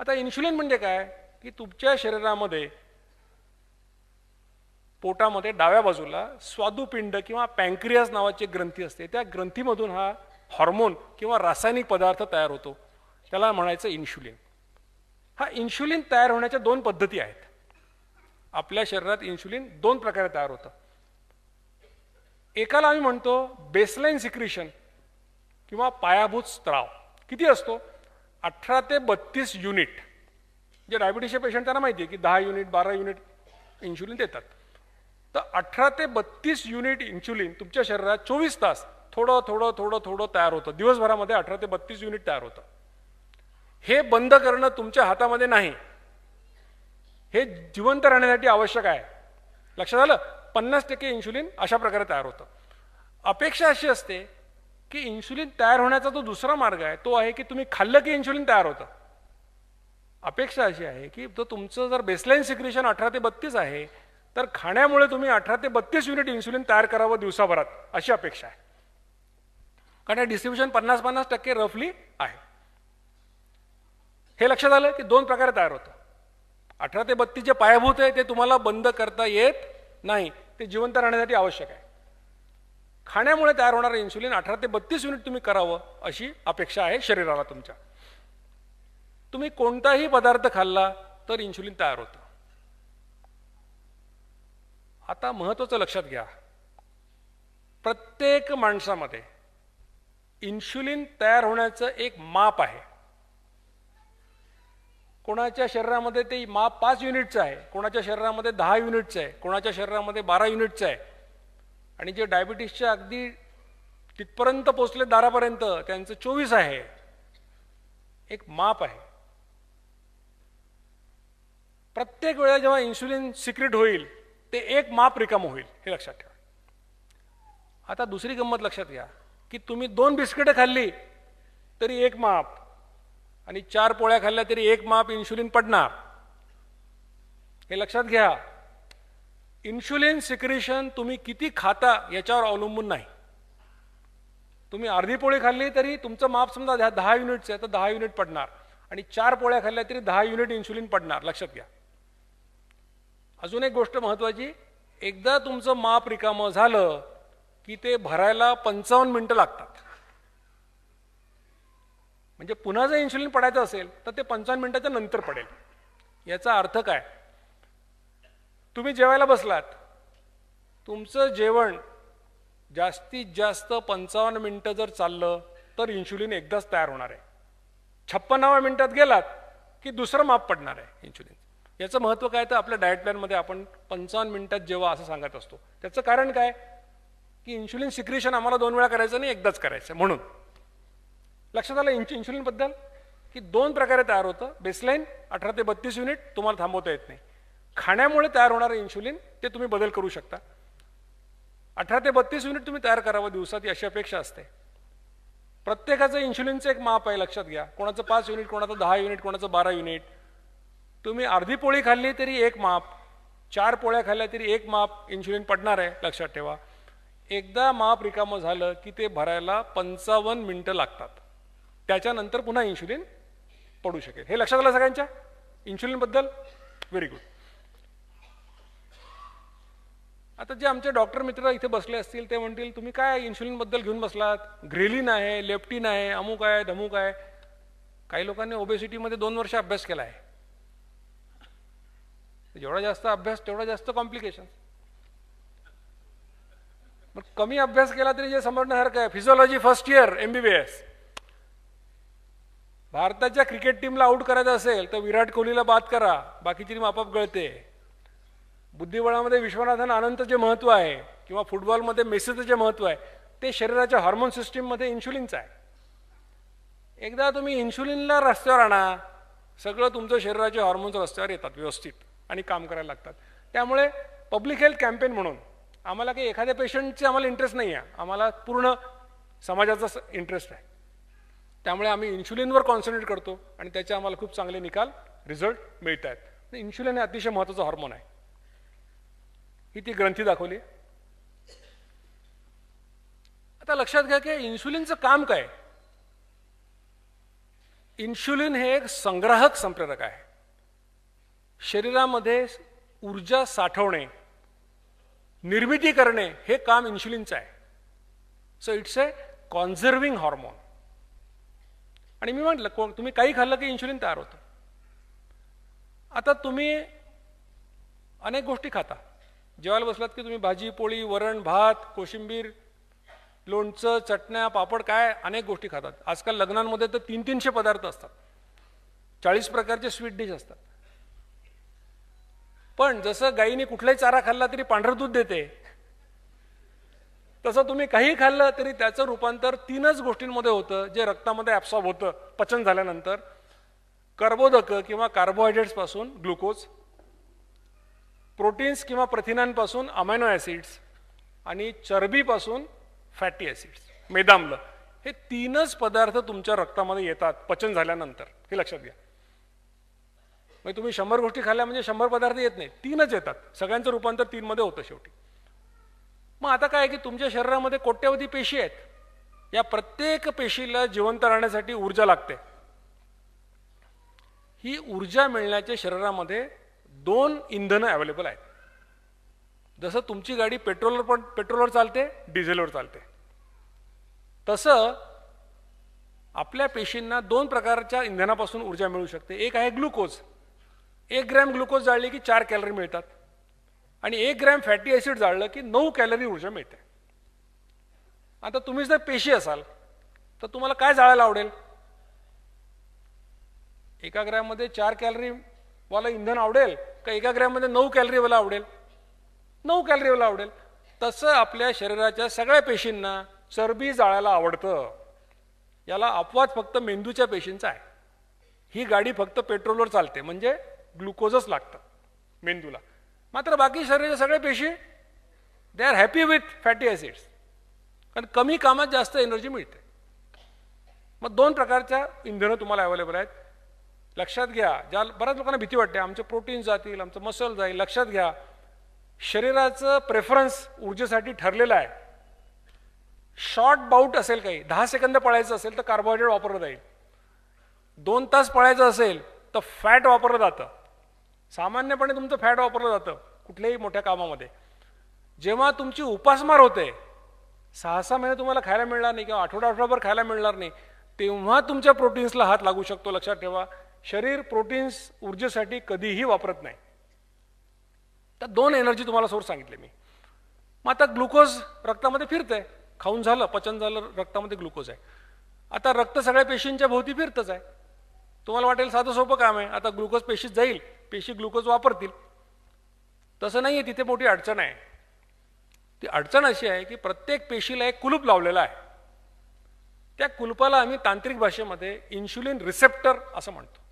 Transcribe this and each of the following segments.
आता इन्शुलिन म्हणजे काय? की तुमच्या शरीरामध्ये पोटामध्ये डाव्या बाजूला स्वादुपिंड किंवा पँक्रियास नावाची ग्रंथी असते. त्या ग्रंथीमधून हा हॉर्मोन किंवा रासायनिक पदार्थ तयार होतो. त्याला म्हणायचं इन्शुलिन हा इन्शुलिन तयार होण्याच्या दोन पद्धती आहेत. आपल्या शरीरात इन्शुलिन दोन प्रकारे तयार होतं. एकाला आम्ही म्हणतो बेसलाईन सिक्रिशन किंवा पायाभूत स्त्राव. किती असतो? अठरा ते बत्तीस युनिट. जे डायबिटीसचे पेशंट त्यांना माहिती आहे की दहा युनिट बारा युनिट इन्शुलिन देतात. तर अठरा ते बत्तीस युनिट इन्शुलिन तुमच्या शरीरात चोवीस तास थोडं थोडं थोडं थोडं तयार होतं. दिवसभरामध्ये अठरा ते बत्तीस युनिट तयार होतं. हे बंद करणं तुमच्या हातामध्ये नाही. हे जिवंत राहण्यासाठी आवश्यक आहे. लक्षात आलं? पन्नास टक्के इन्शुलिन अशा प्रकारे तयार होतं. अपेक्षा अशी असते की इन्शुलिन तयार होण्याचा जो दुसरा मार्ग आहे तो आहे की तुम्ही खाल्लं की इन्शुलिन तयार होतं. अपेक्षा अशी आहे की तो तुमचं जर बेसलाईन सिक्रेशन अठरा ते बत्तीस आहे तर खाण्यामुळे तुम्ही अठरा ते बत्तीस युनिट इन्शुलिन तयार करावं दिवसाभरात अशी अपेक्षा आहे. कारण डिस्ट्रीब्युशन पन्नास पन्नास टक्के रफली आहे. हे लक्षात आलं की दोन प्रकारे तयार होतं. अठरा ते बत्तीस जे पायाभूत आहे ते तुम्हाला बंद करता येत नाही. ते जिवंत राहण्यासाठी आवश्यक आहे. खाण्यामुळे तयार होणारं इन्सुलिन अठरा ते बत्तीस युनिट तुम्ही करावं अशी अपेक्षा आहे शरीराला तुमच्या. तुम्ही कोणताही पदार्थ खाल्ला तर इन्सुलिन तयार होतं. आता महत्वाचं लक्षात घ्या. प्रत्येक माणसामध्ये इन्शुलिन तयार होण्याचं एक माप आहे. कोणाच्या शरीरामध्ये ते माप पाच युनिटचं आहे कोणाच्या शरीरामध्ये दहा युनिटचं आहे कोणाच्या शरीरामध्ये बारा युनिटचं आहे आणि जे डायबिटीसच्या अगदी तिथपर्यंत पोचले दारापर्यंत त्यांचं चोवीस आहे. एक माप आहे. प्रत्येक वेळा जेव्हा इन्सुलिन सिक्रेट होईल ते एक माप रिकाम होईल हे लक्षात ठेवा. आता दुसरी गंमत लक्षात घ्या की तुम्ही दोन बिस्किटं खाल्ली तरी एक माप आणि चार पोळ्या खाल्ल्या तरी एक माप इन्शुलिन पडणार. हे लक्षात घ्या. इन्शुलिन सिक्रेशन तुम्ही किती खाता याच्यावर अवलंबून नाही. तुम्ही अर्धी पोळी खाल्ली तरी तुमचं माप समजा ह्या दहा युनिटचं आहे तर दहा युनिट पडणार. आणि चार पोळ्या खाल्ल्या तरी दहा युनिट इन्शुलिन पडणार लक्षात घ्या. अजून एक गोष्ट महत्वाची एकदा तुमचं माप रिकामं झालं की ते भरायला पंचावन्न मिनटं लागतात. म्हणजे पुन्हा जर इन्शुलिन पडायचं असेल तर ते पंचावन्न मिनिटाच्या नंतर पडेल. याचा अर्थ काय? तुम्ही जेवायला बसलात. तुमचं जेवण जास्तीत जास्त पंचावन्न मिनटं जर चाललं तर इन्शुलिन एकदाच तयार होणार आहे. छप्पन्नाव्या मिनिटात गेलात की दुसरं माप पडणार आहे इन्शुलिन याचं महत्त्व काय तर आपल्या डाएट प्लॅनमध्ये आपण पंचावन्न मिनिटात जेव्हा असं सांगत असतो. त्याचं कारण काय? की इन्शुलिन सिक्रेशन आम्हाला दोन वेळा करायचं नाही एकदाच करायचं म्हणून. लक्षात आलं इन्शु इन्शुलिनबद्दल की दोन प्रकारे तयार होतं. बेसलाईन अठरा ते बत्तीस युनिट तुम्हाला थांबवता येत नाही. खाण्यामुळे तयार होणारं इन्शुलिन ते तुम्ही बदल करू शकता. अठरा ते बत्तीस युनिट तुम्ही तयार करावं दिवसात अशी अपेक्षा असते. प्रत्येकाचं इन्शुलिनचं एक माप आहे लक्षात घ्या. कोणाचं पाच युनिट कोणाचं दहा युनिट कोणाचं बारा युनिट तुम्ही अर्धी पोळी खाल्ली तरी एक माप चार पोळ्या खाल्ल्या तरी एक माप इन्शुलिन पडणार आहे लक्षात ठेवा. एकदा माप रिकामं झालं की ते भरायला पंचावन्न मिनटं लागतात. त्याच्यानंतर पुन्हा इन्शुलिन पडू शकेल. हे लक्षात आलं सगळ्यांच्या? इन्शुलिनबद्दल व्हेरी गुड आता जे आमचे डॉक्टर मित्र इथे बसले असतील ते म्हणतील तुम्ही काय इन्शुलिनबद्दल घेऊन बसलात? ग्रेलिन आहे लेप्टिन आहे अमुक आहे धमुक आहे. काही लोकांनी ओबेसिटीमध्ये दोन वर्ष अभ्यास केला आहे जेवढा जास्त अभ्यास तेवढा जास्त कॉम्प्लिकेशन मग कमी अभ्यास केला तरी जे समजण्यासारखं आहे. फिजिओलॉजी फर्स्ट इयर एमबीबीएस भारताच्या क्रिकेट टीमला आउट करायचं असेल तर विराट कोहलीला बाद करा. बाकीची टीम आपाप गळते. बुद्धिबळामध्ये विश्वनाथन आनंद जे महत्त्व आहे किंवा फुटबॉलमध्ये मेसीचं जे महत्त्व आहे ते शरीराच्या हॉर्मोन सिस्टीममध्ये इन्शुलिनचं आहे. एकदा तुम्ही इन्शुलिनला रस्त्यावर आणा सगळं तुमचं शरीराचे हॉर्मोन्स रस्त्यावर येतात व्यवस्थित आणि काम करायला लागतात. त्यामुळे पब्लिक हेल्थ कॅम्पेन म्हणून आम्हाला काही एखाद्या पेशंटचे आम्हाला इंटरेस्ट नाही आहे. आम्हाला पूर्ण समाजाचा इंटरेस्ट आहे. त्यामुळे आम्ही इन्शुलिनवर कॉन्सन्ट्रेट करतो आणि त्याचे आम्हाला खूप चांगले निकाल रिझल्ट मिळत आहेत इन्शुलिन हे अतिशय महत्त्वाचं हॉर्मोन आहे. ही ती ग्रंथी दाखवली. आता लक्षात घ्या की इन्शुलिनचं काम काय? इन्शुलिन हे एक संग्राहक संप्रेरक आहे. शरीरामध्ये ऊर्जा साठवणे निर्मिती करणे हे काम इन्शुलिनचं आहे. So it's a conserving hormone आणि मी म्हटलं कोण तुम्ही काही खाल्लं की इन्शुलिन तयार होतं. आता तुम्ही अनेक गोष्टी खाता. जेवायला बसलात की तुम्ही भाजी पोळी वरण भात कोशिंबीर लोणचं चटण्या पापड काय अनेक गोष्टी खातात. आजकाल लग्नांमध्ये तर तीन तीनशे पदार्थ असतात. चाळीस प्रकारचे स्वीट डिश असतात. पण जसं गायीने कुठलाही चारा खाल्ला तरी पांढरं दूध देते तसं तुम्ही काही खाल्लं तरी त्याचं रूपांतर तीनच गोष्टींमध्ये होतं जे रक्तामध्ये ॲप्सॉर्ब होतं. पचन झाल्यानंतर कर्बोदक किंवा कार्बोहायड्रेट्सपासून ग्लुकोज प्रोटीन्स किंवा प्रथिनांपासून अमायनो ॲसिड्स आणि चरबीपासून फॅटी ॲसिड्स मेदाम्ल हे तीनच पदार्थ तुमच्या रक्तामध्ये येतात पचन झाल्यानंतर. हे लक्षात घ्या. म्हणजे तुम्ही शंभर गोष्टी खाल्ल्या म्हणजे शंभर पदार्थ येत नाही तीनच येतात. सगळ्यांचं रूपांतर तीनमध्ये होतं शेवटी. मग आता काय आहे की तुमच्या शरीरामध्ये कोट्यवधी पेशी आहेत. या प्रत्येक पेशीला जिवंत राहण्यासाठी ऊर्जा लागते. ही ऊर्जा मिळण्याच्या शरीरामध्ये दोन इंधनं अवेलेबल आहेत. जसं तुमची गाडी पेट्रोलवर पण पेट्रोलवर चालते डिझेलवर चालते. तसं आपल्या पेशींना दोन प्रकारच्या इंधनापासून ऊर्जा मिळू शकते. एक आहे ग्लुकोज. एक ग्रॅम ग्लुकोज जाळले की चार कॅलरी मिळतात. आणि एक ग्रॅम फॅटी ॲसिड जाळलं की नऊ कॅलरी ऊर्जा मिळते. आता तुम्ही जर पेशी असाल तर तुम्हाला काय जाळायला आवडेल? एका ग्रॅममध्ये चार कॅलरी वाला इंधन आवडेल का एका ग्रॅममध्ये नऊ कॅलरीवाला आवडेल? नऊ कॅलरीवाला आवडेल. तसं आपल्या शरीराच्या सगळ्या पेशींना चरबी जाळायला आवडतं. याला अपवाद फक्त मेंदूच्या पेशींचा आहे. ही गाडी फक्त पेट्रोलवर चालते म्हणजे ग्लुकोजच लागतं मेंदूला. मात्र बाकी शरीराच्या सगळ्या पेशी they are happy with fatty acids कारण कमी कामात जास्त एनर्जी मिळते. मग दोन प्रकारच्या इंधनं तुम्हाला अवेलेबल आहेत. लक्षात घ्या ज्या बऱ्याच लोकांना भीती वाटते आमचे प्रोटीन जातील आमचं मसल जाईल लक्षात घ्या. शरीराचं प्रेफरन्स ऊर्जेसाठी ठरलेलं आहे. शॉर्ट बाउट असेल काही दहा सेकंद पळायचं असेल तर कार्बोहायड्रेट वापरलं जाईल. दोन तास पळायचं असेल तर फॅट वापरलं जातं. सामान्यपणे तुमचं फॅट वापरलं जातं कुठल्याही मोठ्या कामामध्ये. जेव्हा तुमची उपासमार होते सहा सहा महिने तुम्हाला खायला मिळणार नाही किंवा आठवडा आठवडाभर खायला मिळणार नाही तेव्हा तुमच्या प्रोटीन्सला हात लागू शकतो लक्षात ठेवा. शरीर प्रोटीन्स ऊर्जेसाठी कधीही वापरत नाही. तर दोन एनर्जी तुम्हाला सोर्स सांगितले मी. मग आता ग्लुकोज रक्तामध्ये फिरतंय. खाऊन झालं पचन झालं रक्तामध्ये ग्लुकोज आहे. आता रक्त सगळ्या पेशींच्या भोवती फिरतच आहे. तुम्हाला वाटेल साधं सोपं काम आहे. आता ग्लुकोज पेशीत जाईल पेशी ग्लुकोज वापरतील. तसं नाही आहे तिथे मोठी अडचण आहे. ती अडचण अशी आहे की प्रत्येक पेशीला एक कुलूप लावलेला आहे. त्या कुलपाला आम्ही तांत्रिक भाषेमध्ये इन्शुलिन रिसेप्टर असं म्हणतो.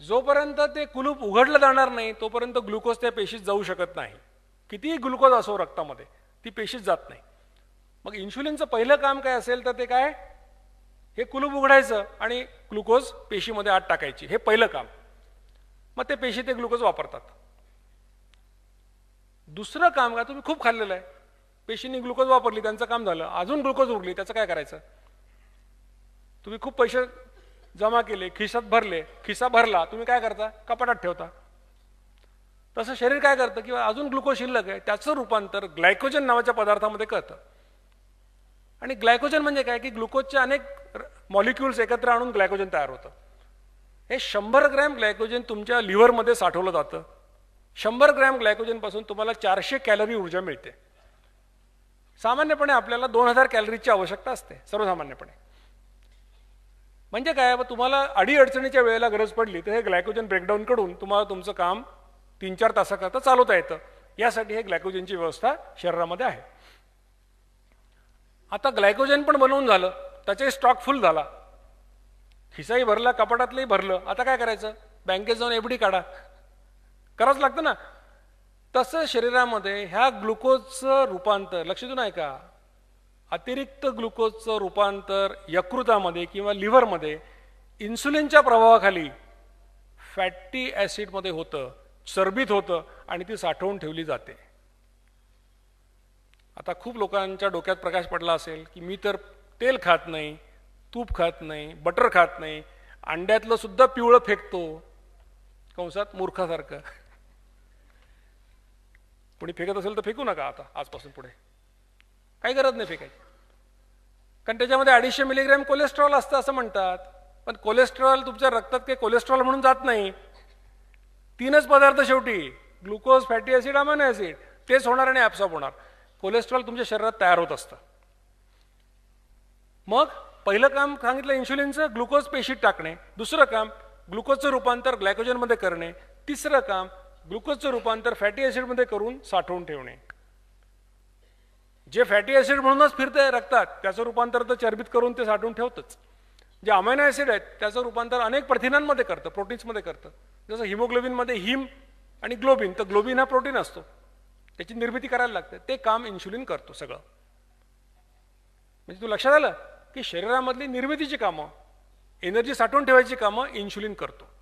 जोपर्यंत ते कुलूप उघडलं जाणार नाही तोपर्यंत ग्लुकोज त्या पेशीत जाऊ शकत नाही. कितीही ग्लुकोज असो रक्तामध्ये ती पेशीत जात नाही. मग इन्शुलिनचं पहिलं काम काय असेल तर ते काय? हे कुलूप उघडायचं आणि ग्लुकोज पेशीमध्ये आत टाकायची. हे पहिलं काम. मग ते पेशी ते ग्लुकोज वापरतात. दुसरं काम का? तुम्ही खूप खाल्लेलं आहे. पेशींनी ग्लुकोज वापरली त्यांचं काम झालं. अजून ग्लुकोज उरली त्याचं काय करायचं? तुम्ही खूप पैसे जमा केले खिशात भरले खिसा भरला तुम्ही काय करता? कपाटात ठेवता. तसं शरीर काय करतं किंवा अजून ग्लुकोज शिल्लक आहे त्याचं रूपांतर ग्लायकोजन नावाच्या पदार्थामध्ये करतं. आणि ग्लायकोजन म्हणजे काय? की ग्लुकोजचे अनेक मॉलिक्युल्स एकत्र आणून ग्लायकोजन तयार होतं. हे शंभर ग्रॅम ग्लायकोजन तुमच्या लिव्हरमध्ये साठवलं जातं. शंभर ग्रॅम ग्लायकोजनपासून तुम्हाला चारशे कॅलरी ऊर्जा मिळते. सामान्यपणे आपल्याला दोन हजार कॅलरीची आवश्यकता असते सर्वसामान्यपणे. म्हणजे काय तुम्हाला अडीअडचणीच्या वेळेला गरज पडली तर हे ग्लायकोजन ब्रेकडाऊन कडून तुम्हाला तुमचं काम तीन चार तासाकरता चालवता येतं. यासाठी हे ग्लायकोजनची व्यवस्था शरीरामध्ये आहे. आता ग्लायकोजन पण बनवून झालं त्याचाही स्टॉक फुल झाला. खिसाही भरला कपाटातलंही भरलं. आता काय करायचं? बँकेत जाऊन एफडी काढा. करावंच लागतं ना. तसं शरीरामध्ये ह्या ग्लुकोजचं रूपांतर लक्ष देऊन आहे का अतिरिक्त ग्लुकोजचं रूपांतर यकृतामध्ये किंवा लिव्हरमध्ये इन्सुलिनच्या प्रभावाखाली फॅटी ॲसिडमध्ये होतं चरबीत होतं आणि ती साठवून ठेवली जाते. आता खूप लोकांच्या डोक्यात प्रकाश पडला असेल की मी तर तेल खात नाही तूप खात नाही बटर खात नाही अंड्यातलं सुद्धा पिवळं फेकतो. कंसात मूर्खासारखं. कोणी फेकत असेल तर फेकू नका आता आजपासून पुढे. काही गरज नाही फेकायची. कारण त्याच्यामध्ये अडीचशे मिलीग्रॅम कोलेस्ट्रॉल असतं असं म्हणतात. पण कोलेस्ट्रॉल तुमच्या रक्तात काही कोलेस्ट्रॉल म्हणून जात नाही. तीनच पदार्थ शेवटी glucose fatty acid amino acid तेच होणार आणि ॲप्सॉप होणार. कोलेस्ट्रॉल तुमच्या शरीरात तयार होत असतं. मग पहिलं काम सांगितलं इन्शुलिनचं ग्लुकोज पेशीत टाकणे. दुसरं काम ग्लुकोजचं रूपांतर ग्लायकोजनमध्ये करणे. तिसरं काम ग्लुकोजचं रूपांतर फॅटी ॲसिडमध्ये करून साठवून ठेवणे. जे फॅटी ॲसिड म्हणूनच फिरते रक्तात त्याचं रूपांतर तर चरबीत करून ते साठवून ठेवतंच. जे अमायनो ॲसिड आहेत त्याचं रूपांतर अनेक प्रथिनांमध्ये करतं प्रोटीन्समध्ये करतं. जसं हिमोग्लोबिनमध्ये हिम आणि ग्लोबिन तर ग्लोबिन हा प्रोटीन असतो. त्याची निर्मिती करायला लागते. ते काम इन्शुलिन करतो सगळं. म्हणजे तू लक्षात आलं? की शरीरामधली निर्मितीची कामं एनर्जी साठवून ठेवायची कामं इन्शुलिन करतो.